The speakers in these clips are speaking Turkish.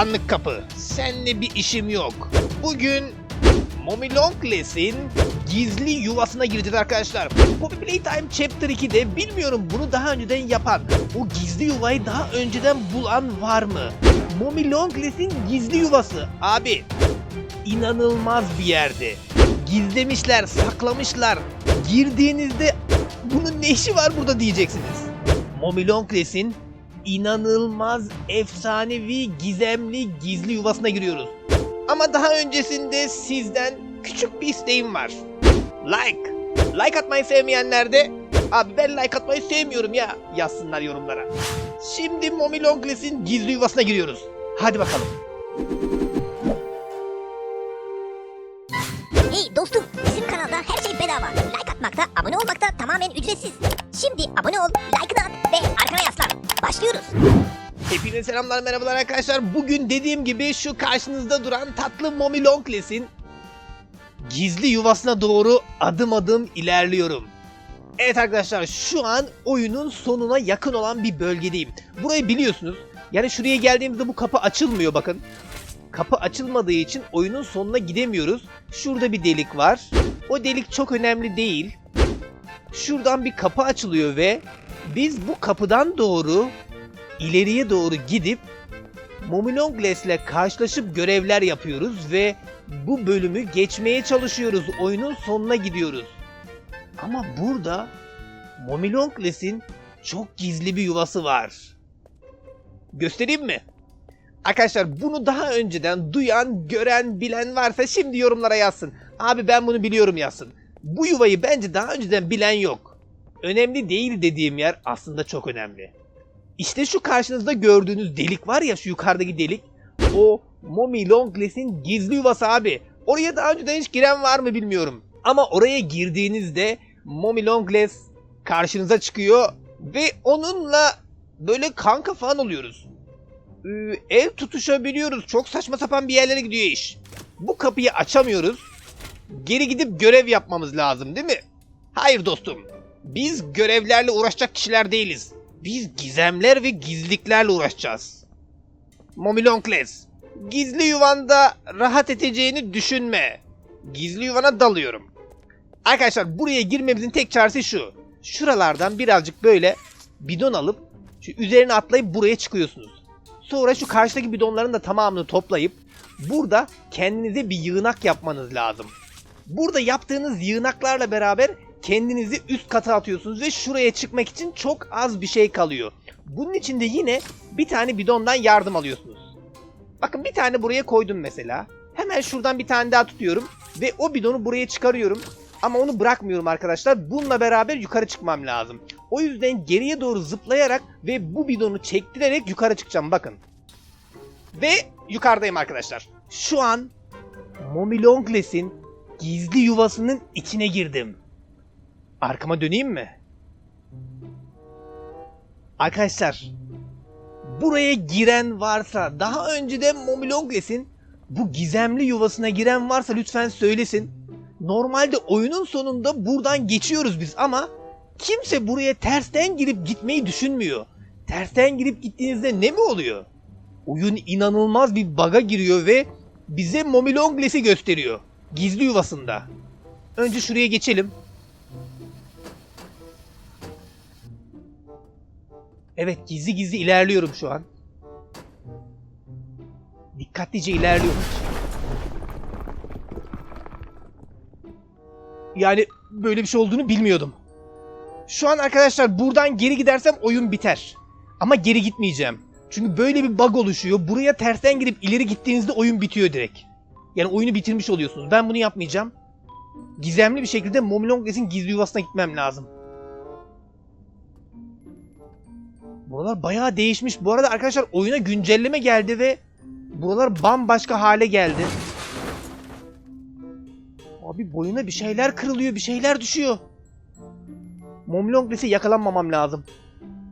karanlık kapı. Seninle bir işim yok. Bugün Mommy Longless'in gizli yuvasına gireceğiz arkadaşlar. Poppy Playtime Chapter 2'de bilmiyorum bunu daha önceden yapan, o gizli yuvayı daha önceden bulan var mı? Mommy Longless'in gizli yuvası. Abi inanılmaz bir yerdi. Gizlemişler, saklamışlar. Girdiğinizde bunun ne işi var burada diyeceksiniz. Mommy Longless'in inanılmaz efsanevi gizemli gizli yuvasına giriyoruz. Ama daha öncesinde sizden küçük bir isteğim var. Like. Like atmayı sevmeyenler de abi ben like atmayı sevmiyorum ya yazsınlar yorumlara. Şimdi Mommy Longless'in gizli yuvasına giriyoruz. Hadi bakalım. Hey dostum, bizim kanalda her şey bedava. Like atmakta, abone olmakta tamamen ücretsiz. Şimdi abone ol, like'ını at ve. Başlıyoruz. Hepinize selamlar merhabalar arkadaşlar. Bugün dediğim gibi şu karşınızda duran tatlı Mommy Longless'in gizli yuvasına doğru adım adım ilerliyorum. Evet arkadaşlar şu an oyunun sonuna yakın olan bir bölgedeyim. Burayı biliyorsunuz. Yani şuraya geldiğimizde bu kapı açılmıyor bakın. Kapı açılmadığı için oyunun sonuna gidemiyoruz. Şurada bir delik var. O delik çok önemli değil. Şuradan bir kapı açılıyor ve biz bu kapıdan doğru ileriye doğru gidip Momilongles'le karşılaşıp görevler yapıyoruz ve bu bölümü geçmeye çalışıyoruz. Oyunun sonuna gidiyoruz. Ama burada Momilongles'in çok gizli bir yuvası var. Göstereyim mi? Arkadaşlar bunu daha önceden duyan, gören, bilen varsa şimdi yorumlara yazsın. Abi ben bunu biliyorum yazsın. Bu yuvayı bence daha önceden bilen yok. Önemli değil dediğim yer aslında çok önemli. İşte şu karşınızda gördüğünüz delik var ya şu yukarıdaki delik. O Mommy Longless'in gizli yuvası abi. Oraya daha önceden hiç giren var mı bilmiyorum. Ama oraya girdiğinizde Mommy Longless karşınıza çıkıyor ve onunla böyle kanka falan oluyoruz. Ee, el tutuşabiliyoruz. Çok saçma sapan bir yerlere gidiyor iş. Bu kapıyı açamıyoruz. Geri gidip görev yapmamız lazım değil mi? Hayır dostum. Biz görevlerle uğraşacak kişiler değiliz. Biz gizemler ve gizliklerle uğraşacağız. Mommy Longlegs, gizli yuvanda rahat edeceğini düşünme. Gizli yuvana dalıyorum. Arkadaşlar buraya girmemizin tek çaresi şu. Şuralardan birazcık böyle bidon alıp şu üzerine atlayıp buraya çıkıyorsunuz. Sonra şu karşıdaki bidonların da tamamını toplayıp burada kendinize bir yığınak yapmanız lazım. Burada yaptığınız yığınaklarla beraber kendinizi üst kata atıyorsunuz ve şuraya çıkmak için çok az bir şey kalıyor. Bunun için de yine bir tane bidondan yardım alıyorsunuz. Bakın bir tane buraya koydum mesela. Hemen şuradan bir tane daha tutuyorum ve o bidonu buraya çıkarıyorum. Ama onu bırakmıyorum arkadaşlar. Bununla beraber yukarı çıkmam lazım. O yüzden geriye doğru zıplayarak ve bu bidonu çektirerek yukarı çıkacağım bakın. Ve yukarıdayım arkadaşlar. Şu an Mommy Longless'in gizli yuvasının içine girdim. Arkama döneyim mi? Arkadaşlar, buraya giren varsa, daha önceden Mommy Longless'in bu gizemli yuvasına giren varsa lütfen söylesin. Normalde oyunun sonunda buradan geçiyoruz biz ama kimse buraya tersten girip gitmeyi düşünmüyor. Tersten girip gittiğinizde ne mi oluyor? Oyun inanılmaz bir bug'a giriyor ve bize Mommy Longless'i gösteriyor. Gizli yuvasında. Önce şuraya geçelim. Evet gizli gizli ilerliyorum şu an. Dikkatlice ilerliyorum. Yani böyle bir şey olduğunu bilmiyordum. Şu an arkadaşlar buradan geri gidersem oyun biter. Ama geri gitmeyeceğim. Çünkü böyle bir bug oluşuyor. Buraya tersten girip ileri gittiğinizde oyun bitiyor direkt. Yani oyunu bitirmiş oluyorsunuz. Ben bunu yapmayacağım. Gizemli bir şekilde Mommy Longless'in gizli yuvasına gitmem lazım. Buralar bayağı değişmiş. Bu arada arkadaşlar oyuna güncelleme geldi ve buralar bambaşka hale geldi. Abi boyuna bir şeyler kırılıyor, bir şeyler düşüyor. Mommy Longless'e yakalanmamam lazım.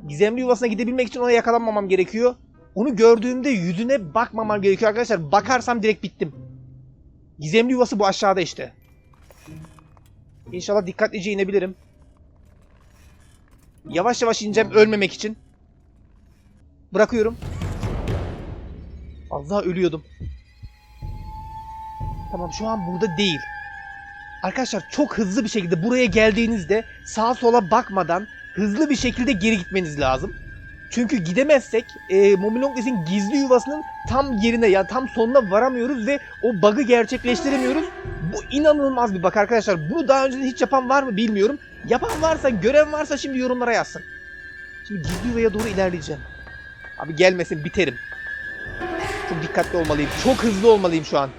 Gizemli yuvasına gidebilmek için ona yakalanmamam gerekiyor. Onu gördüğümde yüzüne bakmamam gerekiyor arkadaşlar. Bakarsam direkt bittim. Gizemli yuvası bu aşağıda işte. İnşallah dikkatlice inebilirim. Yavaş yavaş ineceğim ölmemek için. Bırakıyorum. Az daha ölüyordum. Tamam şu an burada değil. Arkadaşlar çok hızlı bir şekilde buraya geldiğinizde sağa sola bakmadan hızlı bir şekilde geri gitmeniz lazım. Çünkü gidemezsek e, Momilongles'in gizli yuvasının tam yerine ya tam sonuna varamıyoruz ve o bug'ı gerçekleştiremiyoruz. Bu inanılmaz bir bug arkadaşlar. Bunu daha önce hiç yapan var mı bilmiyorum. Yapan varsa, gören varsa şimdi yorumlara yazsın. Şimdi gizli yuvaya doğru ilerleyeceğim. Abi gelmesin biterim. Çok dikkatli olmalıyım. Çok hızlı olmalıyım şu an.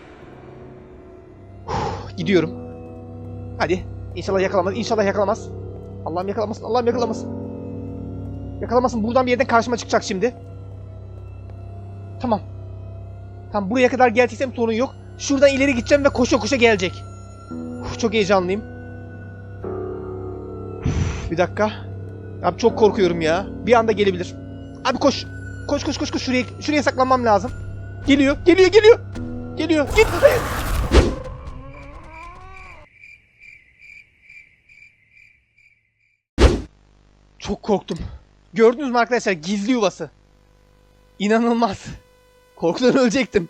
Gidiyorum. Hadi. İnşallah yakalamaz. İnşallah yakalamaz. Allah'ım yakalamasın. Allah'ım yakalamasın. Yakalamasın. Buradan bir yerden karşıma çıkacak şimdi. Tamam. Tamam buraya kadar geldiysem sorun yok. Şuradan ileri gideceğim ve koşa koşa gelecek. Uf, çok heyecanlıyım. Uf, bir dakika. Abi çok korkuyorum ya. Bir anda gelebilir. Abi koş. Koş koş koş koş şuraya şuraya saklanmam lazım. Geliyor, geliyor, geliyor. Geliyor. Git. Çok korktum. Gördünüz mü arkadaşlar gizli yuvası. İnanılmaz. Korkudan ölecektim.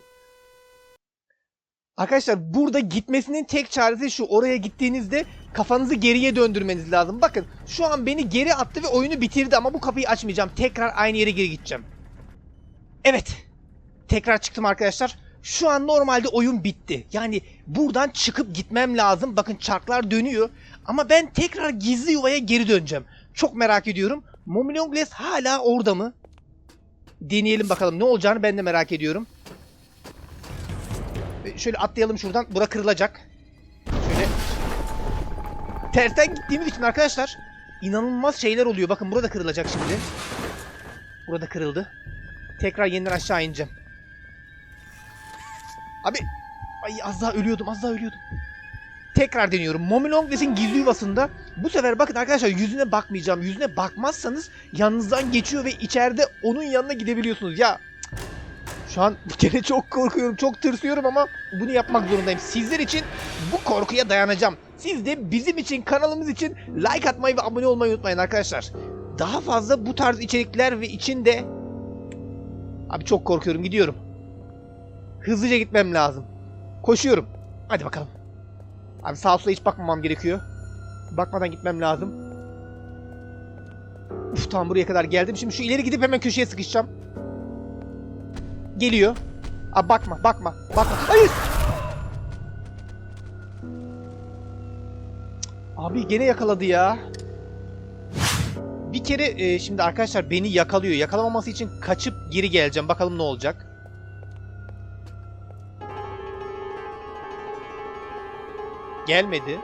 Arkadaşlar burada gitmesinin tek çaresi şu. Oraya gittiğinizde kafanızı geriye döndürmeniz lazım. Bakın şu an beni geri attı ve oyunu bitirdi ama bu kapıyı açmayacağım. Tekrar aynı yere geri gideceğim. Evet. Tekrar çıktım arkadaşlar. Şu an normalde oyun bitti. Yani buradan çıkıp gitmem lazım. Bakın çarklar dönüyor. Ama ben tekrar gizli yuvaya geri döneceğim. Çok merak ediyorum. Momilongles hala orada mı? Deneyelim bakalım ne olacağını ben de merak ediyorum. E, Şöyle atlayalım şuradan. Bura kırılacak. Şöyle. Tersten gittiğimiz için arkadaşlar inanılmaz şeyler oluyor. Bakın burada kırılacak şimdi. Burada kırıldı. Tekrar yeniden aşağı ineceğim. Abi ay az daha ölüyordum az daha ölüyordum. Tekrar deniyorum. Momilongles'in gizli yuvasında bu sefer bakın arkadaşlar yüzüne bakmayacağım. Yüzüne bakmazsanız yanınızdan geçiyor ve içeride onun yanına gidebiliyorsunuz. Ya şu an gene çok korkuyorum, çok tırsıyorum ama bunu yapmak zorundayım. Sizler için bu korkuya dayanacağım. Siz de bizim için, kanalımız için like atmayı ve abone olmayı unutmayın arkadaşlar. Daha fazla bu tarz içerikler ve içinde... Abi çok korkuyorum, gidiyorum. Hızlıca gitmem lazım. Koşuyorum. Hadi bakalım. Abi sağa sola hiç bakmamam gerekiyor. Bakmadan gitmem lazım. Uf tamam buraya kadar geldim. Şimdi şu ileri gidip hemen köşeye sıkışacağım. Geliyor. Abi bakma bakma bakma. Hayır. Abi gene yakaladı ya. Bir kere e, şimdi arkadaşlar beni yakalıyor. Yakalamaması için kaçıp geri geleceğim. Bakalım ne olacak. Gelmedi.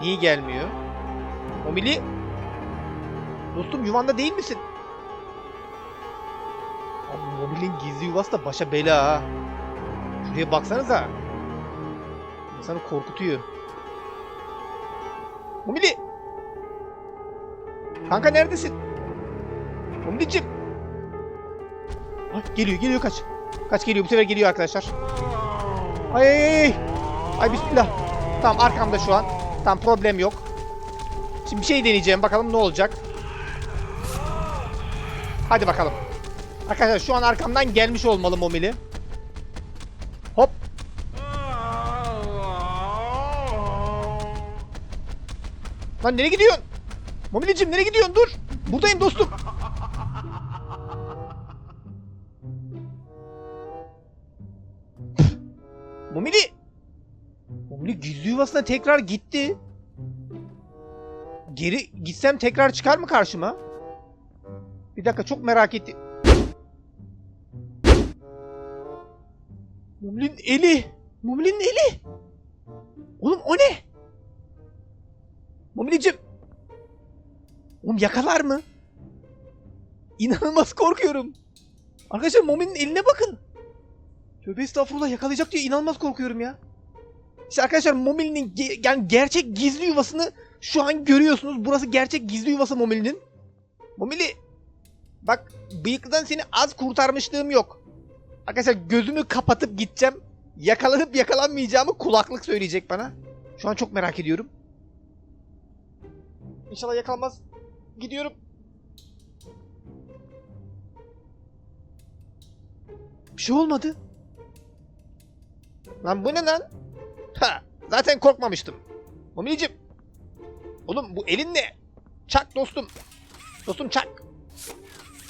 Niye gelmiyor? Omili? Dostum yuvanda değil misin? Abi Momili'nin gizli yuvası da başa bela ha. Şuraya baksanıza. İnsanı korkutuyor. Momili! Kanka neredesin? Ay, geliyor geliyor kaç. Kaç geliyor bu sefer geliyor arkadaşlar. Ay ay, ay. Ay bismillah. Tamam arkamda şu an. Tamam problem yok. Şimdi bir şey deneyeceğim bakalım ne olacak. Hadi bakalım. Arkadaşlar şu an arkamdan gelmiş olmalı Momili. Hop. Lan nereye gidiyorsun? Momilicim nereye gidiyorsun? Dur. Buradayım dostum. Momili! Momili gizli yuvasına tekrar gitti. Geri gitsem tekrar çıkar mı karşıma? Bir dakika çok merak ettim. Mumli'nin eli. Mumli'nin eli. Oğlum o ne? Mumli'cim. Oğlum yakalar mı? İnanılmaz korkuyorum. Arkadaşlar Mumli'nin eline bakın. Tövbe estağfurullah yakalayacak diye inanılmaz korkuyorum ya. İşte arkadaşlar Momili'nin ge- yani gerçek gizli yuvasını şu an görüyorsunuz. Burası gerçek gizli yuvası Momili'nin. Momili bak bıyıklıdan seni az kurtarmışlığım yok. Arkadaşlar gözümü kapatıp gideceğim. Yakalanıp yakalanmayacağımı kulaklık söyleyecek bana. Şu an çok merak ediyorum. İnşallah yakalanmaz. Gidiyorum. Bir şey olmadı. Lan bu ne lan? Ha, zaten korkmamıştım. Momilicim. Oğlum bu elin ne? Çak dostum. Dostum çak.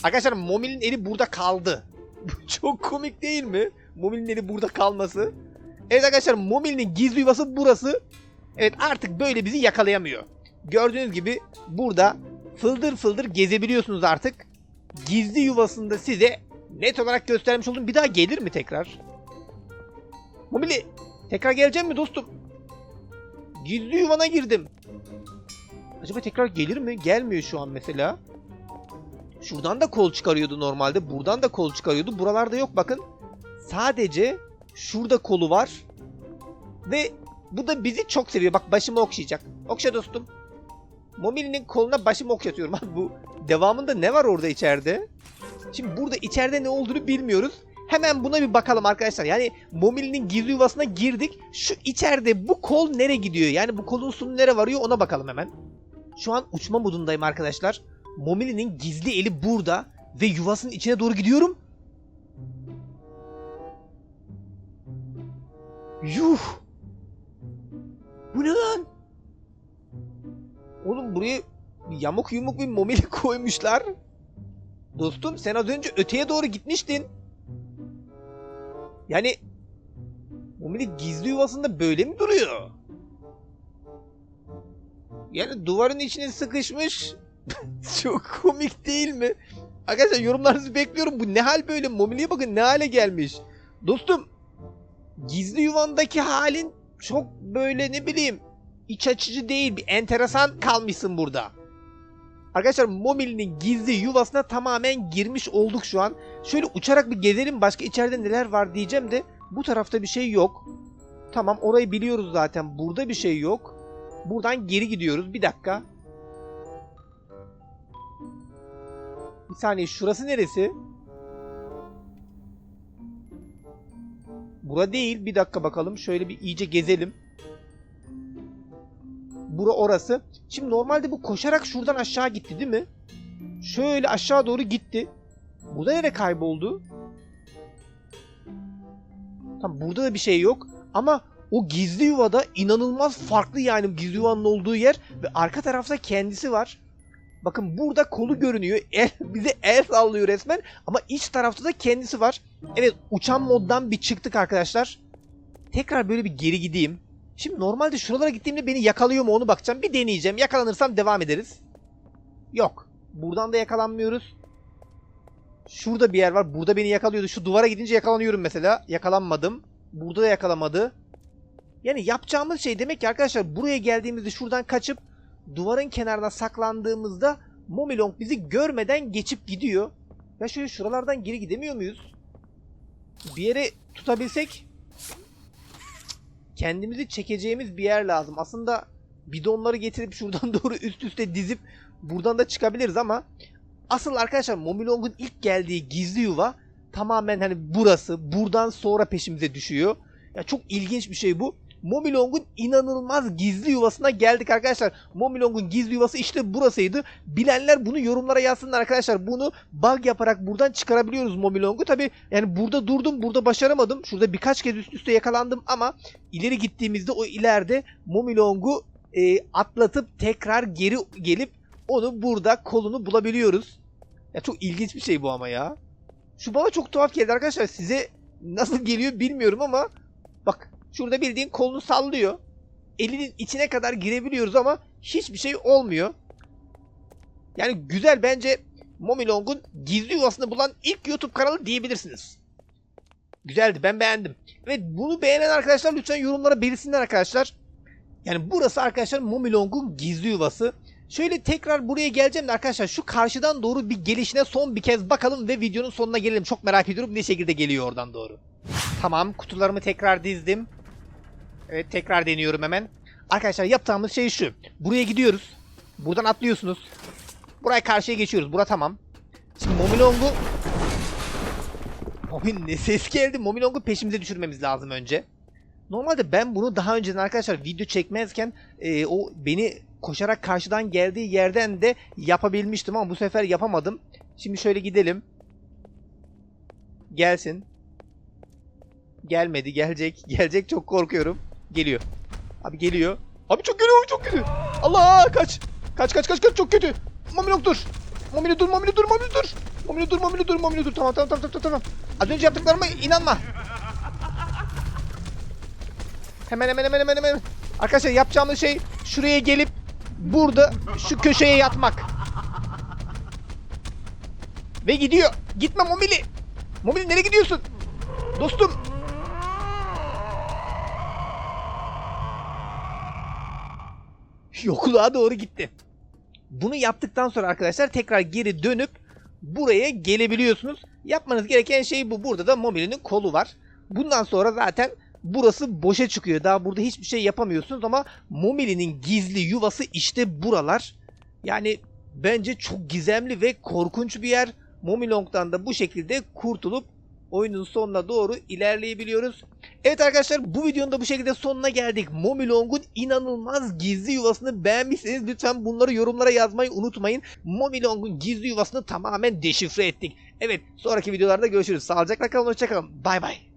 Arkadaşlar Momil'in eli burada kaldı. Çok komik değil mi? Momil'in eli burada kalması. Evet arkadaşlar Momil'in gizli yuvası burası. Evet artık böyle bizi yakalayamıyor. Gördüğünüz gibi burada fıldır fıldır gezebiliyorsunuz artık. Gizli yuvasında size net olarak göstermiş oldum. Bir daha gelir mi tekrar? Momili tekrar geleceğim mi dostum? Gizli yuvana girdim. Acaba tekrar gelir mi? Gelmiyor şu an mesela. Şuradan da kol çıkarıyordu normalde. Buradan da kol çıkarıyordu. Buralarda yok bakın. Sadece şurada kolu var. Ve bu da bizi çok seviyor. Bak başımı okşayacak. Okşa dostum. Momili'nin koluna başımı okşatıyorum. Abi bu devamında ne var orada içeride? Şimdi burada içeride ne olduğunu bilmiyoruz. Hemen buna bir bakalım arkadaşlar. Yani Momili'nin gizli yuvasına girdik. Şu içeride bu kol nereye gidiyor? Yani bu kolun sonu nereye varıyor ona bakalım hemen. Şu an uçma modundayım arkadaşlar. Momili'nin gizli eli burada ve yuvasının içine doğru gidiyorum. Yuh! Bu ne lan? Buraya yamuk yumuk bir momili koymuşlar. Dostum sen az önce öteye doğru gitmiştin. Yani momili gizli yuvasında böyle mi duruyor? Yani duvarın içine sıkışmış. Çok komik değil mi? Arkadaşlar yorumlarınızı bekliyorum. Bu ne hal böyle? Momili'ye bakın ne hale gelmiş. Dostum gizli yuvandaki halin çok böyle ne bileyim iç açıcı değil. Bir enteresan kalmışsın burada. Arkadaşlar Momili'nin gizli yuvasına tamamen girmiş olduk şu an. Şöyle uçarak bir gezelim başka içeride neler var diyeceğim de bu tarafta bir şey yok. Tamam orayı biliyoruz zaten. Burada bir şey yok. Buradan geri gidiyoruz. Bir dakika. Bir saniye şurası neresi? Bura değil. Bir dakika bakalım. Şöyle bir iyice gezelim. Bura orası. Şimdi normalde bu koşarak şuradan aşağı gitti değil mi? Şöyle aşağı doğru gitti. Burada nereye kayboldu? Tamam burada da bir şey yok. Ama o gizli yuvada inanılmaz farklı yani gizli yuvanın olduğu yer. Ve arka tarafta kendisi var. Bakın burada kolu görünüyor. El, bize el sallıyor resmen. Ama iç tarafta da kendisi var. Evet uçan moddan bir çıktık arkadaşlar. Tekrar böyle bir geri gideyim. Şimdi normalde şuralara gittiğimde beni yakalıyor mu onu bakacağım. Bir deneyeceğim. Yakalanırsam devam ederiz. Yok. Buradan da yakalanmıyoruz. Şurada bir yer var. Burada beni yakalıyordu. Şu duvara gidince yakalanıyorum mesela. Yakalanmadım. Burada da yakalamadı. Yani yapacağımız şey demek ki arkadaşlar buraya geldiğimizde şuradan kaçıp duvarın kenarına saklandığımızda Momilong bizi görmeden geçip gidiyor. Ya şöyle şuralardan geri gidemiyor muyuz? Bir yere tutabilsek kendimizi çekeceğimiz bir yer lazım. Aslında bidonları getirip şuradan doğru üst üste dizip buradan da çıkabiliriz ama asıl arkadaşlar Momilong'un ilk geldiği gizli yuva tamamen hani burası. Buradan sonra peşimize düşüyor. Ya çok ilginç bir şey bu. Momilong'un inanılmaz gizli yuvasına geldik arkadaşlar. Momilong'un gizli yuvası işte burasıydı. Bilenler bunu yorumlara yazsınlar arkadaşlar. Bunu bug yaparak buradan çıkarabiliyoruz Momilong'u. Tabi yani burada durdum, burada başaramadım. Şurada birkaç kez üst üste yakalandım ama ileri gittiğimizde o ileride Momilong'u e, atlatıp tekrar geri gelip onu burada kolunu bulabiliyoruz. Ya çok ilginç bir şey bu ama ya. Şu bana çok tuhaf geldi arkadaşlar. Size nasıl geliyor bilmiyorum ama Şurada bildiğin kolunu sallıyor. Elinin içine kadar girebiliyoruz ama hiçbir şey olmuyor. Yani güzel bence Momilong'un gizli yuvasını bulan ilk YouTube kanalı diyebilirsiniz. Güzeldi ben beğendim. Ve bunu beğenen arkadaşlar lütfen yorumlara belirsinler arkadaşlar. Yani burası arkadaşlar Momilong'un gizli yuvası. Şöyle tekrar buraya geleceğim de arkadaşlar şu karşıdan doğru bir gelişine son bir kez bakalım ve videonun sonuna gelelim. Çok merak ediyorum ne şekilde geliyor oradan doğru. Tamam kutularımı tekrar dizdim. Evet tekrar deniyorum hemen. Arkadaşlar yapacağımız şey şu. Buraya gidiyoruz. Buradan atlıyorsunuz. Buraya karşıya geçiyoruz. Bura tamam. Şimdi Momilong'u... Momin ne ses geldi. Momilong'u peşimize düşürmemiz lazım önce. Normalde ben bunu daha önceden arkadaşlar video çekmezken e, o beni koşarak karşıdan geldiği yerden de yapabilmiştim ama bu sefer yapamadım. Şimdi şöyle gidelim. Gelsin. Gelmedi gelecek. Gelecek çok korkuyorum. Geliyor. Abi geliyor. Abi çok geliyor çok kötü. Allah kaç. Kaç kaç kaç kaç çok kötü. Momilok dur. Momili dur Momili dur Momili dur. Momili dur Momili dur Momili dur. Tamam tamam tamam tamam tamam. Az önce yaptıklarıma inanma. Hemen hemen hemen hemen hemen. Arkadaşlar yapacağımız şey şuraya gelip burada şu köşeye yatmak. Ve gidiyor. Gitme Momili. Momili nereye gidiyorsun? Dostum. Yokluğa doğru gitti. Bunu yaptıktan sonra arkadaşlar tekrar geri dönüp buraya gelebiliyorsunuz. Yapmanız gereken şey bu. Burada da Mobili'nin kolu var. Bundan sonra zaten burası boşa çıkıyor. Daha burada hiçbir şey yapamıyorsunuz ama Mobili'nin gizli yuvası işte buralar. Yani bence çok gizemli ve korkunç bir yer. Momilong'dan da bu şekilde kurtulup oyunun sonuna doğru ilerleyebiliyoruz. Evet arkadaşlar bu videonun da bu şekilde sonuna geldik. Momilong'un inanılmaz gizli yuvasını beğenmişseniz lütfen bunları yorumlara yazmayı unutmayın. Momilong'un gizli yuvasını tamamen deşifre ettik. Evet sonraki videolarda görüşürüz. Sağlıcakla kalın hoşçakalın. Bay bay.